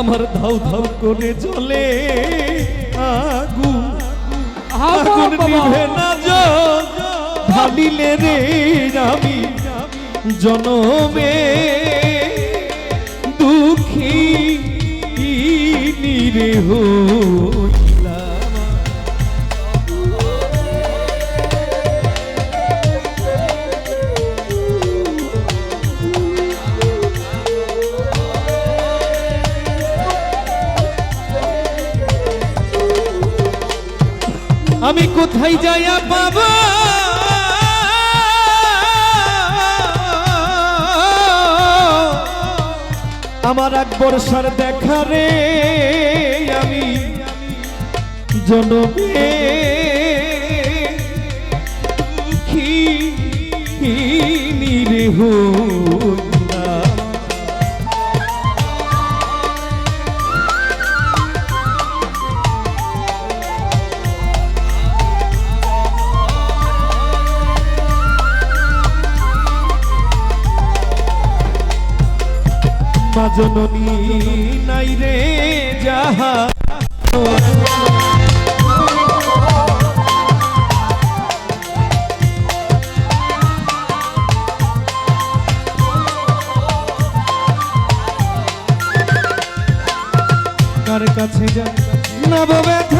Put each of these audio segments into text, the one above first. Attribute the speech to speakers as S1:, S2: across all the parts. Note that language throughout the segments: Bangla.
S1: আমার ধাউ ধাউ করে চলে আগু
S2: আগুন
S1: নিভে না ভাবিলে রে আমি জনমে। দুঃখী নিরে হইলাম আমি কোথায় যাইয়া পাবো? আমার এক বর্ষার দেখা রে আমি জনমে নিরে হইলাম মা জননী নাই রে যাহা। কার কাছে যা না ব্যথানে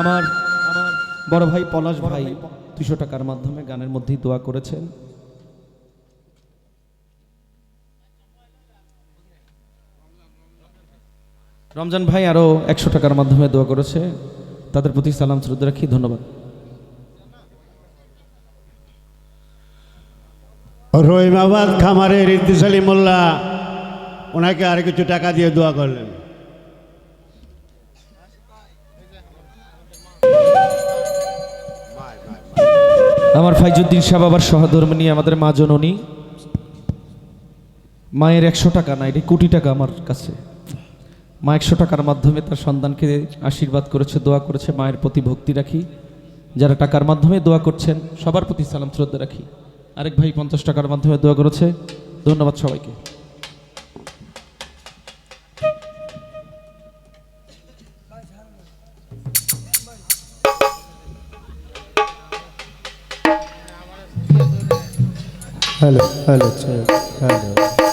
S1: আমার আমার বড় ভাই পলাশ ভাই দুশো টাকার মাধ্যমে গানের মধ্যেই দোয়া করেছেন। রমজান ভাই আরও একশো টাকার মাধ্যমে দোয়া করেছে। তাদের প্রতি সালাম শ্রদ্ধা রাখি, ধন্যবাদ।
S3: রহিমাবাদ খামারের ইদ্দিস আলী মোল্লা, ওনাকে আর কিছু টাকা দিয়ে দোয়া করলেন।
S1: আমার ফাইজুদ্দিন শাহ আবার সহধর্মিনী আমাদের মা জননী। মায়ের একশো টাকা না, এটি কোটি টাকা আমার কাছে। মা একশো টাকার মাধ্যমে তার সন্তানকে আশীর্বাদ করেছে, দোয়া করেছে, মায়ের প্রতি ভক্তি রাখি। যারা টাকার মাধ্যমে দোয়া করছেন, সবার প্রতি সালাম শ্রদ্ধা রাখি। আরেক ভাই পঞ্চাশ টাকার মাধ্যমে দোয়া করেছে। ধন্যবাদ সবাইকে।
S4: Hello hello hello